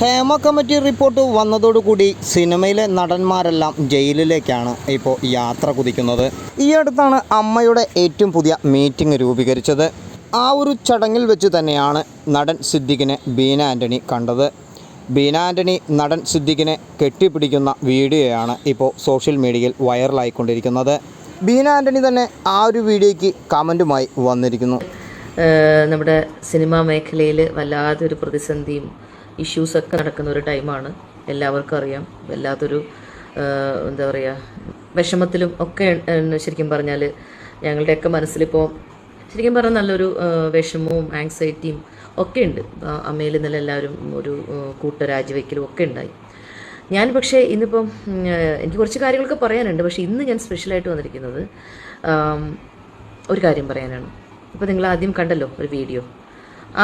Hema committee report വന്നതോടുകൂടി സിനിമയിലെ നടന്മാരെല്ലാം ജയിലിലേക്കാണ് ഇപ്പോൾ യാത്ര കുതിക്കുന്നത്. ഈ അടുത്താണ് അമ്മയുടെ ഏറ്റവും പുതിയ മീറ്റിംഗ് രൂപീകരിച്ചത്. ആ ഒരു ചടങ്ങിൽ വെച്ച് തന്നെയാണ് നടൻ സിദ്ദിഖിനെ ബീന ആന്റണി കണ്ടത്. ബീന ആന്റണി നടൻ സിദ്ദിഖിനെ കെട്ടിപ്പിടിക്കുന്ന വീഡിയോയാണ് ഇപ്പോൾ സോഷ്യൽ മീഡിയയിൽ വൈറലായിക്കൊണ്ടിരിക്കുന്നത്. ബീന ആന്റണി തന്നെ ആ ഒരു വീഡിയോയ്ക്ക് കമന്റുമായി വന്നിരിക്കുന്നു. നമ്മുടെ സിനിമാ മേഖലയിൽ വല്ലാതൊരു പ്രതിസന്ധിയും ഇഷ്യൂസൊക്കെ നടക്കുന്ന ഒരു ടൈമാണ്. എല്ലാവർക്കും അറിയാം. വല്ലാത്തൊരു എന്താ പറയുക വിഷമത്തിലും ഒക്കെ ശരിക്കും പറഞ്ഞാൽ ഞങ്ങളുടെയൊക്കെ മനസ്സിലിപ്പോൾ ശരിക്കും പറഞ്ഞാൽ നല്ലൊരു വിഷമവും ആങ്സൈറ്റിയും ഒക്കെ ഉണ്ട്. അമ്മയിൽ ഇന്നലെ എല്ലാവരും ഒരു കൂട്ട രാജിവെക്കലും ഒക്കെ ഉണ്ടായി. ഞാൻ പക്ഷേ ഇന്നിപ്പം എനിക്ക് കുറച്ച് കാര്യങ്ങളൊക്കെ പറയാനുണ്ട്. പക്ഷേ ഇന്ന് ഞാൻ സ്പെഷ്യലായിട്ട് വന്നിരിക്കുന്നത് ഒരു കാര്യം പറയാനാണ്. ഇപ്പോൾ നിങ്ങൾ ആദ്യം കണ്ടല്ലോ ഒരു വീഡിയോ.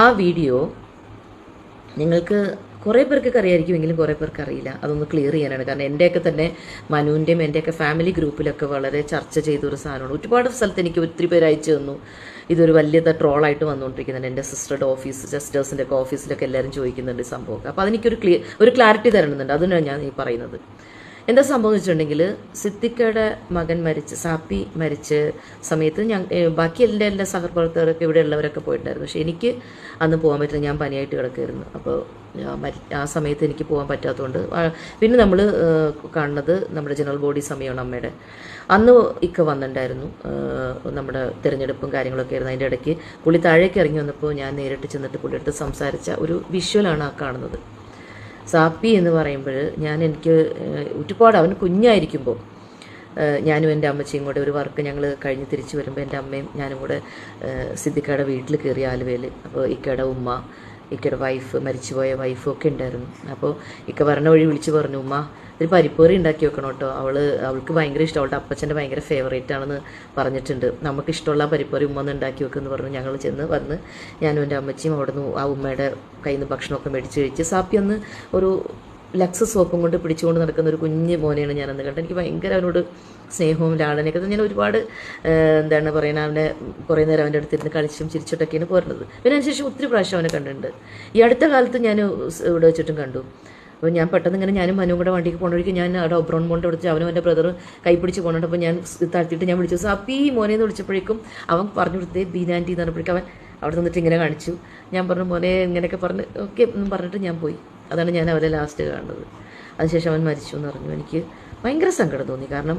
ആ വീഡിയോ നിങ്ങൾക്ക് കുറേ പേർക്കൊക്കെ അറിയായിരിക്കുമെങ്കിലും കുറേ പേർക്ക് അറിയില്ല. അതൊന്ന് ക്ലിയർ ചെയ്യാനാണ്. കാരണം എന്റെയൊക്കെ തന്നെ മനുവിന്റെയും എന്റെയൊക്കെ ഫാമിലി ഗ്രൂപ്പിലൊക്കെ വളരെ ചർച്ച ചെയ്ത ഒരു സാധനമാണ്. ഒരുപാട് സ്ഥലത്ത് എനിക്ക് ഒത്തിരി പേര് അയച്ചു തന്നു. ഇതൊരു വലിയ ട്രോളായിട്ട് വന്നുകൊണ്ടിരിക്കുന്നുണ്ട്. എന്റെ സിസ്റ്ററുടെ ഓഫീസ് സിസ്റ്റേഴ്സിന്റെ ഒക്കെ ഓഫീസിലൊക്കെ എല്ലാവരും ചോദിക്കുന്നുണ്ട് സംഭവമൊക്കെ. അപ്പോൾ അതെനിക്കൊരു ക്ലിയർ ഒരു ക്ലാരിറ്റി തരണമെന്നുണ്ട്. അതിനാണ് ഞാൻ ഈ പറയുന്നത്. എന്താ സംഭവം വെച്ചിട്ടുണ്ടെങ്കിൽ സിദ്ദിഖയുടെ മകൻ മരിച്ച് സാപ്പി മരിച്ച സമയത്ത് ഞാൻ ബാക്കി എന്റെ എല്ലാ സഹപ്രവർത്തകരൊക്കെ ഇവിടെ ഉള്ളവരൊക്കെ പോയിട്ടുണ്ടായിരുന്നു. പക്ഷെ എനിക്ക് അന്ന് പോകാൻ പറ്റില്ല. ഞാൻ പനിയായിട്ട് കിടക്കുമായിരുന്നു അപ്പോൾ ആ സമയത്ത് എനിക്ക് പോകാൻ പറ്റാത്തതുകൊണ്ട് പിന്നെ നമ്മൾ കാണുന്നത് നമ്മുടെ ജനറൽ ബോഡി സമയമാണ് അമ്മയുടെ. അന്ന് ഇക്ക വന്നിട്ടുണ്ടായിരുന്നു. നമ്മുടെ തിരഞ്ഞെടുപ്പും കാര്യങ്ങളൊക്കെ ആയിരുന്നു. അതിന്റെ ഇടയ്ക്ക് പുള്ളി താഴേക്ക് ഇറങ്ങി വന്നപ്പോൾ ഞാൻ നേരിട്ട് ചെന്നിട്ട് പുള്ളിയെടുത്ത് സംസാരിച്ച ഒരു വിഷ്വലാണ് ആ കാണുന്നത്. സാപ്പി എന്ന് പറയുമ്പോൾ ഞാൻ എനിക്ക് ഒരുപാട് അവൻ കുഞ്ഞായിരിക്കുമ്പോൾ ഞാനും എന്റെ അമ്മച്ചിയും കൂടെ ഒരു വർക്ക് ഞങ്ങൾ കഴിഞ്ഞ് തിരിച്ചു വരുമ്പോൾ എന്റെ അമ്മയും ഞാനും കൂടെ സിദ്ദിക്കയുടെ വീട്ടിൽ കയറി ആലുവയിൽ അപ്പോൾ ഇക്കയുടെ ഉമ്മ ഇക്കയുടെ വൈഫ് മരിച്ചുപോയ വൈഫും ഒക്കെ ഉണ്ടായിരുന്നു. അപ്പോൾ ഇക്ക പറഞ്ഞ വഴി വിളിച്ച് പറഞ്ഞു ഉമ്മ ഒരു പരിപ്പേറി ഉണ്ടാക്കി വെക്കണം കേട്ടോ അവൾ അവൾക്ക് ഭയങ്കര ഇഷ്ടം. അവളുടെ അപ്പച്ചന്റെ ഭയങ്കര ഫേവറേറ്റ് ആണെന്ന് പറഞ്ഞിട്ടുണ്ട്. നമുക്ക് ഇഷ്ടമുള്ള പരിപ്പേറി ഉമ്മ ഒന്ന് ഉണ്ടാക്കി വെക്കുമെന്ന് പറഞ്ഞു. ഞങ്ങൾ ചെന്ന് വന്ന് ഞാനും എന്റെ അമ്മച്ചിയും അവിടെ നിന്ന് ആ ഉമ്മയുടെ കയ്യിൽ നിന്ന് ഭക്ഷണമൊക്കെ മേടിച്ച് കഴിച്ച് സാപ്പി അന്ന് ഒരു ലക്സ് സോപ്പും കൊണ്ട് പിടിച്ചുകൊണ്ട് നടക്കുന്ന ഒരു കുഞ്ഞ് മോനെയാണ് ഞാൻ അന്ന് കണ്ടത്. എനിക്ക് ഭയങ്കര അവനോട് സ്നേഹവും ലാളനയൊക്കെ ഞാൻ ഒരുപാട് എന്താണ് പറയുന്നത് അവനെ കുറേ നേരം അവന്റെ അടുത്തിരുന്ന് കളിച്ചും ചിരിച്ചിട്ടൊക്കെയാണ് പോരുന്നത്. പിന്നെ അതിനുശേഷം ഒത്തിരി പ്രാവശ്യം അവനെ കണ്ടിട്ടുണ്ട്. ഈ അടുത്ത കാലത്ത് ഞാൻ ഇവിടെ വെച്ചിട്ടും കണ്ടു. അപ്പോൾ ഞാൻ പെട്ടെന്ന് ഇങ്ങനെ ഞാനും മനുവും കൂടെ വണ്ടിക്ക് വഴിക്ക് ഞാൻ അവിടെ ഒബ്രോൺ മോണ്ട് വിളിച്ച് അവനും എന്റെ ബ്രദർ കൈ പിടിച്ച് പോകണുണ്ട് അപ്പോൾ ഞാൻ തട്ടിയിട്ട് ഞാൻ വിളിച്ചു സാപ്പി മോനെ എന്ന് വിളിച്ചപ്പോഴേക്കും അവൻ പറഞ്ഞു കൊടുത്തേ ബീനാന്റി എന്ന് പറഞ്ഞപ്പോഴേക്കും അവൻ അവിടെ നിന്നിട്ട് ഇങ്ങനെ കാണിച്ചു. ഞാൻ പറഞ്ഞു മോനെ ഇങ്ങനെയൊക്കെ പറഞ്ഞ് ഓക്കെ എന്നും പറഞ്ഞിട്ട് ഞാൻ പോയി. അതാണ് ഞാൻ അവരെ ലാസ്റ്റ് കാണുന്നത്. അതിനുശേഷം അവൻ മരിച്ചു എന്ന് പറഞ്ഞു. എനിക്ക് ഭയങ്കര സങ്കടം തോന്നി. കാരണം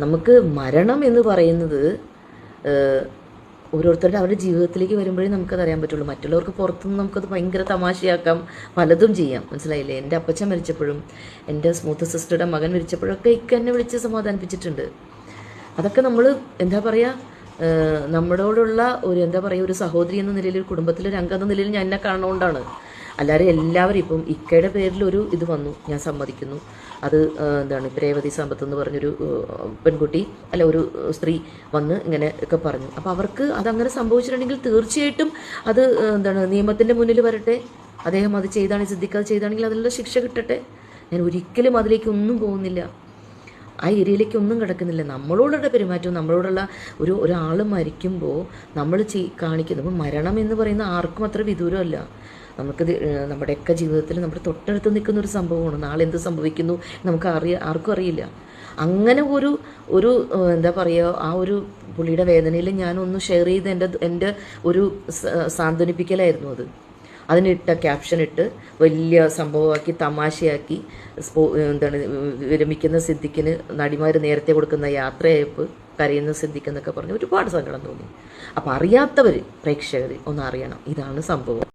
നമുക്ക് മരണം എന്ന് പറയുന്നത് ഓരോരുത്തരുടെ അവരുടെ ജീവിതത്തിലേക്ക് വരുമ്പോഴേ നമുക്കത് അറിയാൻ പറ്റുള്ളൂ. മറ്റുള്ളവർക്ക് പുറത്തുനിന്ന് നമുക്കത് ഭയങ്കര തമാശയാക്കാം. പലതും ചെയ്യാം. മനസ്സിലായില്ലേ? എന്റെ അപ്പച്ചൻ മരിച്ചപ്പോഴും എന്റെ സ്മൂത്ത് സിസ്റ്ററുടെ മകൻ മരിച്ചപ്പോഴൊക്കെ ഇക്ക എന്നെ വിളിച്ച് സമാധാനിപ്പിച്ചിട്ടുണ്ട്. അതൊക്കെ നമ്മൾ എന്താ പറയുക നമ്മളോടുള്ള ഒരു എന്താ പറയുക ഒരു സഹോദരി എന്ന നിലയിൽ ഒരു കുടുംബത്തിലെ ഒരു അംഗം എന്ന നിലയിൽ ഞാൻ എന്നെ കാണുന്നതുകൊണ്ടാണ്. അല്ലാതെ എല്ലാവരും ഇപ്പം ഇക്കയുടെ പേരിൽ ഒരു ഇത് വന്നു ഞാൻ സമ്മതിക്കുന്നു. അത് എന്താണ് രേവതി സമ്പത്ത് എന്ന് പറഞ്ഞൊരു പെൺകുട്ടി അല്ല ഒരു സ്ത്രീ വന്ന് ഇങ്ങനെ ഒക്കെ പറഞ്ഞു. അപ്പോൾ അവർക്ക് അതങ്ങനെ സംഭവിച്ചിട്ടുണ്ടെങ്കിൽ തീർച്ചയായിട്ടും അത് എന്താണ് നിയമത്തിന്റെ മുന്നിൽ വരട്ടെ. അദ്ദേഹം അത് ചെയ്താണ് സിദ്ധിക്കാതെ ചെയ്താണെങ്കിൽ അതിനുള്ള ശിക്ഷ കിട്ടട്ടെ. ഞാൻ ഒരിക്കലും അതിലേക്ക് ഒന്നും പോകുന്നില്ല. ആ ഏരിയയിലേക്ക് ഒന്നും കിടക്കുന്നില്ല. നമ്മളോടുള്ള പെരുമാറ്റവും നമ്മളോടുള്ള ഒരു ഒരാൾ മരിക്കുമ്പോൾ നമ്മൾ ചെയ് കാണിക്കുന്നത് മരണം എന്ന് പറയുന്ന ആർക്കും അത്ര വിദൂരമല്ല. നമുക്കിത് ഏഹ്, നമ്മുടെയൊക്കെ ജീവിതത്തിൽ നമ്മുടെ തൊട്ടടുത്ത് നിൽക്കുന്ന ഒരു സംഭവമാണ്. നാളെ എന്ത് സംഭവിക്കുന്നു നമുക്ക് അറിയ ആർക്കും അറിയില്ല. അങ്ങനെ ഒരു ഒരു എന്താ പറയുക ആ ഒരു പുള്ളിയുടെ വേദനയിൽ ഞാനൊന്ന് ഷെയർ ചെയ്ത് എന്റെ എന്റെ ഒരു സാന്ത്വനിപ്പിക്കലായിരുന്നു അത്. അതിനിട്ട ക്യാപ്ഷൻ ഇട്ട് വലിയ സംഭവമാക്കി തമാശയാക്കി സ്പോ എന്താണ് വിരമിക്കുന്ന സിദ്ദിഖിന് നടിമാർ നേരത്തെ കൊടുക്കുന്ന യാത്രയയപ്പ് കരയുന്ന സിദ്ദിഖ് എന്നൊക്കെ പറഞ്ഞ് ഒരുപാട് സങ്കടം തോന്നി. അപ്പോൾ അറിയാത്തവർ പ്രേക്ഷകർ ഒന്ന് അറിയണം. ഇതാണ് സംഭവം.